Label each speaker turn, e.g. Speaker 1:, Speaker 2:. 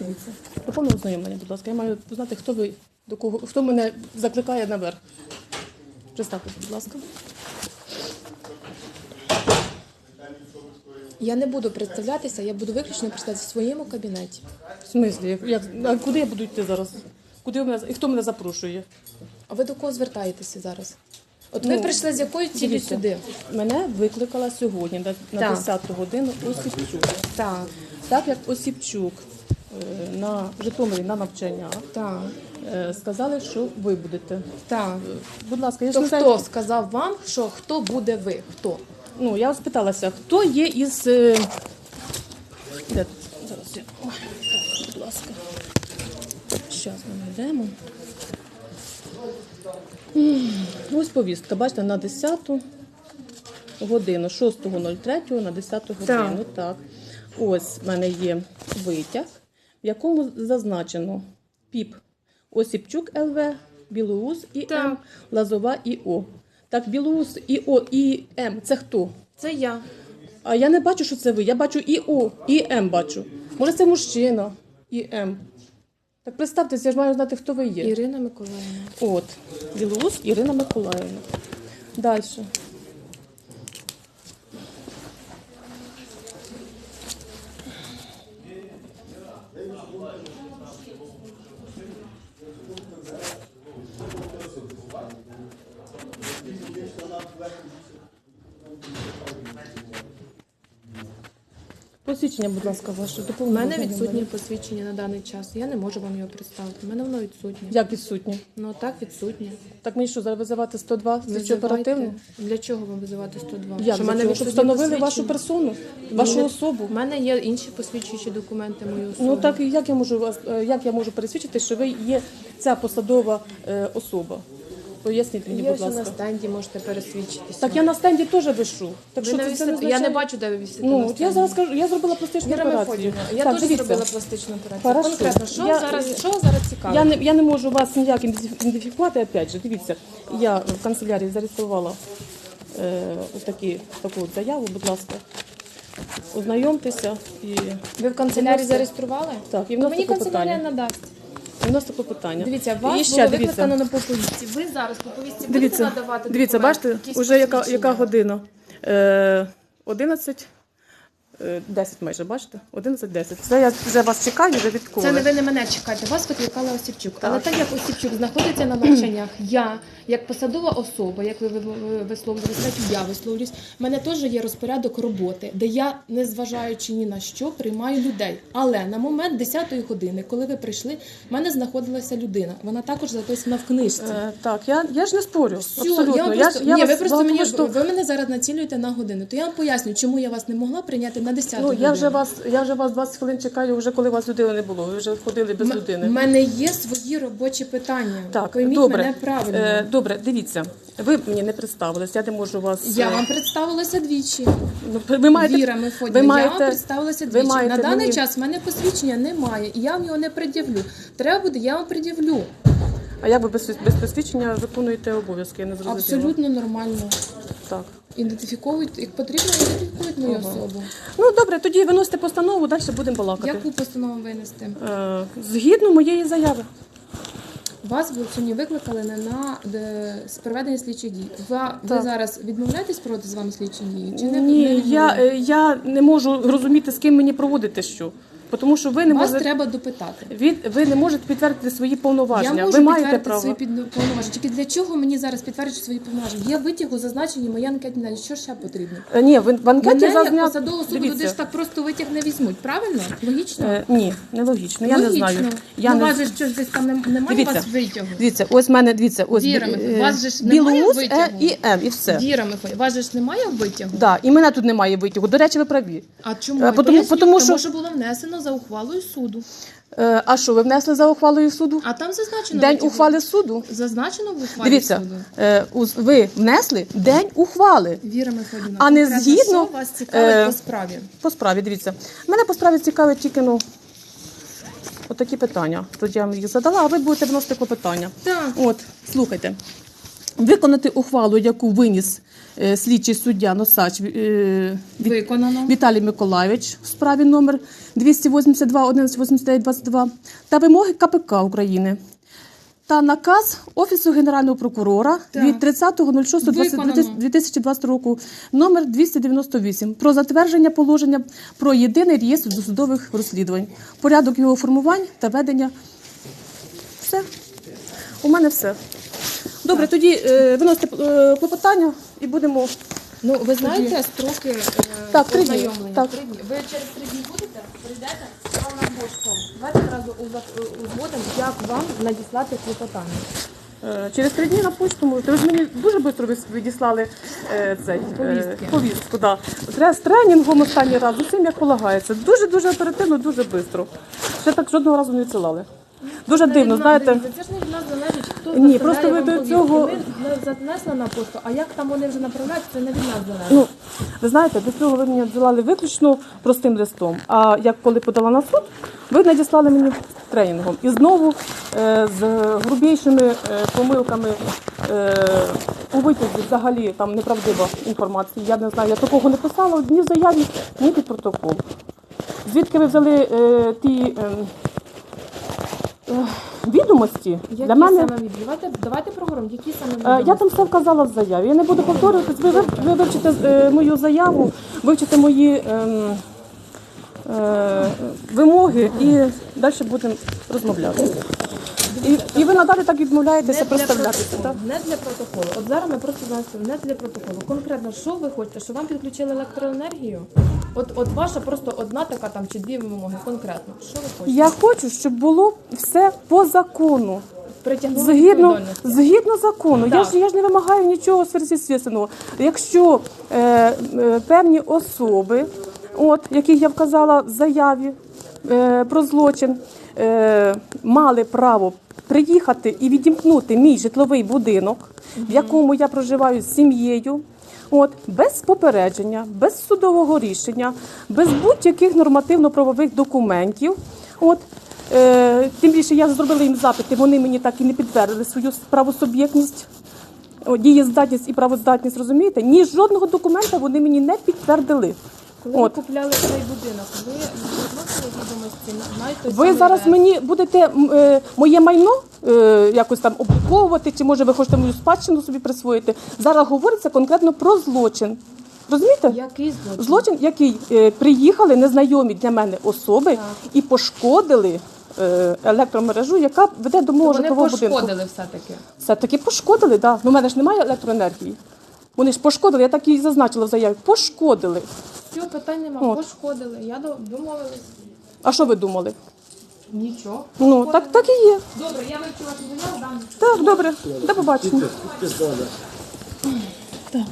Speaker 1: Дивіться. До повного ознайомлення, будь ласка. Я маю знати, хто ви, до кого, хто мене закликає наверх. Представтеся, будь ласка.
Speaker 2: Я не буду представлятися, я буду виключно представлятися в своєму кабінеті.
Speaker 1: В смислі, як, а куди я буду йти зараз? Куди ви мене, і хто мене запрошує?
Speaker 2: А ви до кого звертаєтеся зараз? От ви
Speaker 1: Ну,
Speaker 2: прийшли з якою
Speaker 1: Дивіться,
Speaker 2: сюди?
Speaker 1: Мене викликала сьогодні на, на
Speaker 2: Так.
Speaker 1: 10 годину Осіпчук.
Speaker 2: Так,
Speaker 1: Так як Осіпчук на Житомирі на навчання
Speaker 2: так,
Speaker 1: е, сказали, що ви будете.
Speaker 2: так.
Speaker 1: Е, Будь ласка, я ж
Speaker 2: То
Speaker 1: не знаю.
Speaker 2: хто сказав вам, що хто буде ви? Хто?
Speaker 1: Ну, я спиталася, хто є із. е, Де тут? Зараз я. Ой, так, будь ласка. Зараз ми знайдемо. М, Ось повістка, бачите, на 10 годину, 6.03 на 10 годину. Так. Ось в мене є витяг, в якому зазначено ПІП Осіпчук ЛВ, Білоус ІМ,
Speaker 2: Так.
Speaker 1: Лазова ІО. Так, Білоус ІО і М це хто?
Speaker 2: Це я.
Speaker 1: А я не бачу, що це ви. Я бачу і О, і М бачу. Може, це мужчина і М. Так представтеся, я ж маю знати, хто ви є.
Speaker 2: Ірина Миколаївна.
Speaker 1: От, Білоус Ірина Миколаївна. Далі. Посвідчення, будь ласка, ваше.
Speaker 2: У
Speaker 1: Доповнення.
Speaker 2: мене відсутнє посвідчення на даний час. Я не можу вам його представити. У мене воно відсутнє.
Speaker 1: Як відсутнє?
Speaker 2: Ну так, відсутнє.
Speaker 1: Так мені що, зараз визивати 102 слідчо оперативно?
Speaker 2: Для чого вам визивати 102?
Speaker 1: Як?
Speaker 2: Що в
Speaker 1: Для
Speaker 2: мене
Speaker 1: чого? Щоб
Speaker 2: відсутнє
Speaker 1: встановили вашу
Speaker 2: посвідчення?
Speaker 1: персону, вашу
Speaker 2: Ні,
Speaker 1: особу.
Speaker 2: У мене є інші посвідчуючі документи мою особу.
Speaker 1: Ну так і як я можу вас, е, як я можу пересвідчити, що ви є ця посадова е, особа? Поясніть мені,
Speaker 2: Є
Speaker 1: будь
Speaker 2: ще на
Speaker 1: ласка.
Speaker 2: стенді, можете пересвідчитися.
Speaker 1: Так я на стенді теж вишу. Так
Speaker 2: Ви
Speaker 1: що
Speaker 2: не
Speaker 1: це, це не
Speaker 2: Я не
Speaker 1: означає-
Speaker 2: бачу, де ви висите на
Speaker 1: Ну, от я
Speaker 2: стенді.
Speaker 1: зараз кажу, я зробила пластичну
Speaker 2: Віра
Speaker 1: операцію.
Speaker 2: Мефодівна, я теж
Speaker 1: дивіться.
Speaker 2: зробила пластичну операцію.
Speaker 1: Хорошо.
Speaker 2: Конкретно, що
Speaker 1: Я-
Speaker 2: зараз, що зараз цікаво?
Speaker 1: Я не, я не можу вас ніяк ідентифікувати, опять же, дивіться, я в канцелярії зареєструвала е, ось такі, таку от заяву, будь ласка. Ознайомтеся і
Speaker 2: Ви в канцелярії зареєстрували?
Speaker 1: Так, і
Speaker 2: Ну, мені канцелярія надасть.
Speaker 1: Вносите питання.
Speaker 2: Дивіться,
Speaker 1: І
Speaker 2: вас
Speaker 1: ще,
Speaker 2: було
Speaker 1: дивіться.
Speaker 2: викликано на поповісті. Ви зараз поповісті будете
Speaker 1: Дивіться,
Speaker 2: надавати
Speaker 1: дивіться,
Speaker 2: документи,
Speaker 1: бачите,
Speaker 2: якісь
Speaker 1: уже яка, яка година? Е, 11, е, 10 майже, бачите? 11-10. Це я вже вас чекаю, вже відколи.
Speaker 2: Це не ви не мене чекайте, вас викликала Осіпчук.
Speaker 1: Так.
Speaker 2: Але так як Осіпчук знаходиться на навчаннях, я, як посадова особа, як ви ви- ви висловлюєтесь, так і я висловлююсь, в мене теж є розпорядок роботи, де я, незважаючи ні на що, приймаю людей. Але на момент 10-ї години, коли ви прийшли, в мене знаходилася людина. Вона також записана в книжці.
Speaker 1: Е, так, я, я ж не спорю.
Speaker 2: Всю,
Speaker 1: абсолютно.
Speaker 2: я
Speaker 1: Я
Speaker 2: просто,
Speaker 1: я
Speaker 2: ні,
Speaker 1: вас
Speaker 2: ви просто мені ви мене зараз націлюєте на годину. То я вам поясню, чому я вас не могла прийняти на 10
Speaker 1: Ну, я вже вас, я вже вас 20 хвилин чекаю, вже коли вас людини не було. Ви вже ходили без
Speaker 2: У
Speaker 1: людини.
Speaker 2: мене є свої робочі питання.
Speaker 1: Так,
Speaker 2: Пойміть
Speaker 1: добре.
Speaker 2: мене правильно.
Speaker 1: Е, добре, дивіться. Ви мені не представились, я не можу вас.
Speaker 2: Я
Speaker 1: е,
Speaker 2: вам представилася двічі.
Speaker 1: ну, ви маєте,
Speaker 2: Віра Мефодівна,
Speaker 1: ви маєте,
Speaker 2: я вам представилася
Speaker 1: ви
Speaker 2: двічі.
Speaker 1: маєте
Speaker 2: На даний
Speaker 1: мені-
Speaker 2: час в мене посвідчення немає, і я вам його не пред'явлю. Треба буде, я вам пред'явлю.
Speaker 1: А як ви без, без посвідчення виконуєте обов'язки? Я не зрозуміла.
Speaker 2: Абсолютно нормально.
Speaker 1: Так.
Speaker 2: Ідентифікують, як потрібно, ідентифікують мою особу.
Speaker 1: Ну добре, тоді виносите постанову, далі будемо балакати.
Speaker 2: Яку постанову винести?
Speaker 1: Е, згідно моєї заяви.
Speaker 2: Вас ви сьогодні викликали не на де, з проведення слідчих дій. Ви, ви
Speaker 1: Так.
Speaker 2: зараз відмовляєтесь проводити з вами слідчі дії? Чи не
Speaker 1: Ні,
Speaker 2: не
Speaker 1: я,
Speaker 2: відмовляєтесь?
Speaker 1: е, я не можу розуміти, з ким мені проводити що. Тому що ви не
Speaker 2: Вас
Speaker 1: можете
Speaker 2: треба допитати.
Speaker 1: від ви не можете підтвердити свої повноваження.
Speaker 2: Я можу
Speaker 1: ви маєте
Speaker 2: підтвердити
Speaker 1: право.
Speaker 2: свої під- повноваження. Тільки для чого мені зараз підтверджувати свої повноваження? Є витягу зазначені моя анкетні дані. Що ще потрібно?
Speaker 1: Е, Ні, ви в анкеті
Speaker 2: Мене як
Speaker 1: зазня...
Speaker 2: посадову особу
Speaker 1: Дивіться.
Speaker 2: туди ж так просто витяг не візьмуть, правильно? Логічно?
Speaker 1: Е, ні, не логічно. Я
Speaker 2: Логічно.
Speaker 1: не знаю. Я
Speaker 2: ну,
Speaker 1: не...
Speaker 2: вас же щось десь там нем- немає у
Speaker 1: Дивіться.
Speaker 2: вас витягу?
Speaker 1: Дивіться, ось в мене, дивіться, ось
Speaker 2: Віра,
Speaker 1: бі-
Speaker 2: у
Speaker 1: е,
Speaker 2: вас же ж немає витягу?
Speaker 1: Е і М, і все.
Speaker 2: Діра Михайло, у вас же ж немає витягу?
Speaker 1: Да, і мене тут немає витягу. До речі, ви праві.
Speaker 2: А чому?
Speaker 1: Е, потому-
Speaker 2: тому
Speaker 1: що
Speaker 2: було внесено за ухвалою суду.
Speaker 1: Е, а що, ви внесли за ухвалою суду?
Speaker 2: А там зазначено
Speaker 1: День
Speaker 2: витягу.
Speaker 1: ухвали суду.
Speaker 2: Зазначено в ухвалі
Speaker 1: Дивіться,
Speaker 2: суду.
Speaker 1: е, уз- ви внесли день ухвали.
Speaker 2: Віра Мефодівна,
Speaker 1: А не
Speaker 2: конкретно,
Speaker 1: згідно,
Speaker 2: що вас цікавить
Speaker 1: е,
Speaker 2: по справі?
Speaker 1: По справі, дивіться. Мене по справі цікавить тільки ну, отакі питання. Тут я вам їх задала, а ви будете вносити клопотання.
Speaker 2: Так.
Speaker 1: От, слухайте. виконати ухвалу, яку виніс слідчий суддя Носач е,
Speaker 2: Виконано.
Speaker 1: Віталій Миколайович в справі номер 282 11 89 22 та вимоги КПК України. Та наказ Офісу Генерального прокурора
Speaker 2: Так.
Speaker 1: від 30.06.2020 року номер 298 про затвердження положення про єдиний реєстр досудових розслідувань, порядок його формувань та ведення. Все. У мене все. Добре, тоді е, виносите е, клопотання і будемо.
Speaker 2: Ну, ви знаєте строки е,
Speaker 1: Так, три дні.
Speaker 2: ознайомлення?
Speaker 1: Так.
Speaker 2: Три дні. Ви через три дні будете? Прийдете? Вам на пошту. Давайте одразу уза- узгодимо, як вам надіслати клопотання.
Speaker 1: Е, Через три дні на почту можете. Ви ж мені дуже швидко відіслали е, цей, е,
Speaker 2: Повістки.
Speaker 1: повістку. Да. З тренінгом останній раз, з усім як полагається. Дуже-дуже оперативно, дуже швидко. Ще так жодного разу не відсилали. Дуже дивно, знаєте.
Speaker 2: Дивіться, Це ж не від нас залежить, хто
Speaker 1: Ні, просто ви до цього-
Speaker 2: Ми занесли на пошту, а як там вони вже направляють, це не від нас залежить.
Speaker 1: Ну, ви знаєте, до цього ви мені надсилали виключно простим листом. А як коли подала на суд, ви надіслали мені тренінгом. І знову е, з грубішими е, помилками е, у витязі взагалі там неправдива інформація. Я не знаю, я такого не писала ні в заяві, ні під протокол. Звідки ви взяли е, ті е, е, відомості?
Speaker 2: Які
Speaker 1: Для мене
Speaker 2: саме. Давайте, давайте проговоримо, які саме
Speaker 1: Е, Я там все вказала в заяві. Я не буду повторюватись. Ви, вив- ви вивчите е, мою заяву, вивчите мої ем, е, вимоги і далі будемо розмовляти. І, і ви надалі так відмовляєтеся представлятися. Так?
Speaker 2: Не для протоколу. От зараз ми просто занесли не для протоколу. Конкретно, що ви хочете? Що вам підключили електроенергію? От, от ваша просто одна така там чи дві вимоги. Конкретно. Що ви хочете?
Speaker 1: Я хочу, щоб було все по закону.
Speaker 2: Притягнули
Speaker 1: Згідно,
Speaker 2: відповідальності.
Speaker 1: згідно закону, я
Speaker 2: Так.
Speaker 1: ж, я ж не вимагаю нічого сверхъестественного. Якщо е, е, певні особи, от, яких я вказала в заяві е, про злочин, е, мали право приїхати і відімкнути мій житловий будинок, в якому я проживаю з сім'єю, От, без попередження, без судового рішення, без будь-яких нормативно-правових документів. От, е, тим більше я зробила їм запити, вони мені так і не підтвердили свою правосуб'єктність, дієздатність і правоздатність, розумієте? Ні жодного документа вони мені не підтвердили.
Speaker 2: Коли
Speaker 1: От.
Speaker 2: ви купляли цей будинок, ви відносили відомості на той
Speaker 1: Ви
Speaker 2: самий
Speaker 1: зараз
Speaker 2: верх?
Speaker 1: мені будете м, е, моє майно е, якось там обліковувати, чи може ви хочете мою спадщину собі присвоїти. Зараз говориться конкретно про злочин. Розумієте?
Speaker 2: Який злочин?
Speaker 1: Злочин, який е, приїхали незнайомі для мене особи
Speaker 2: Так.
Speaker 1: і пошкодили е, електромережу, яка веде до мого
Speaker 2: Вони
Speaker 1: житлового будинку.
Speaker 2: пошкодили все-таки.
Speaker 1: Все таки пошкодили, да. Ну, в мене ж немає електроенергії. Вони ж пошкодили, я так і зазначила в заяві. Пошкодили.
Speaker 2: Цього питань нема,
Speaker 1: От.
Speaker 2: пошкодили. Я до- домовилась.
Speaker 1: А що ви думали?
Speaker 2: Нічого.
Speaker 1: Ну, так, так і є.
Speaker 2: Добре, я вивчила цю заяву, дам.
Speaker 1: Так, добре. До побачення. Так.